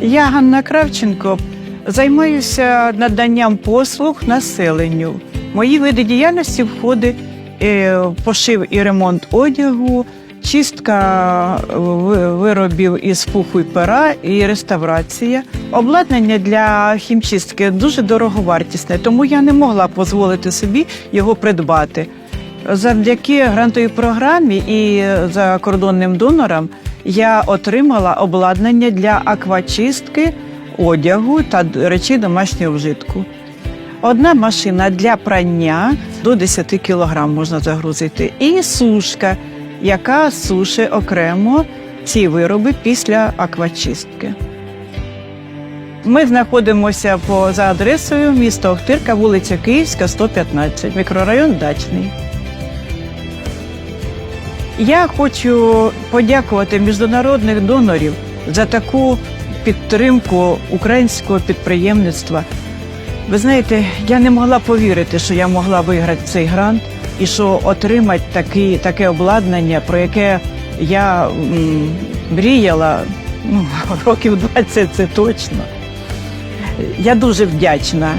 Я Ганна Кравченко займаюся наданням послуг населенню. Мої види діяльності входить е, пошив і ремонт одягу, чистка е, виробів із пуху і пера і реставрація. Обладнання для хімчистки дуже дороговартісне, тому я не могла дозволити собі його придбати. Завдяки грантовій програмі і закордонним донорам я отримала обладнання для аквачистки одягу та речей домашнього вжитку. Одна машина для прання до 10 кг можна загрузити, і сушка, яка сушить окремо ці вироби після аквачистки. Ми знаходимося по, за адресою місто Охтирка, вулиця Київська, 115, мікрорайон Дачний. Я хочу подякувати міжнародних донорів за таку підтримку українського підприємництва. Ви знаєте, я не могла повірити, що я могла виграти цей грант і що отримати такі, таке обладнання, про яке я мріяла ну, років 20 це точно. Я дуже вдячна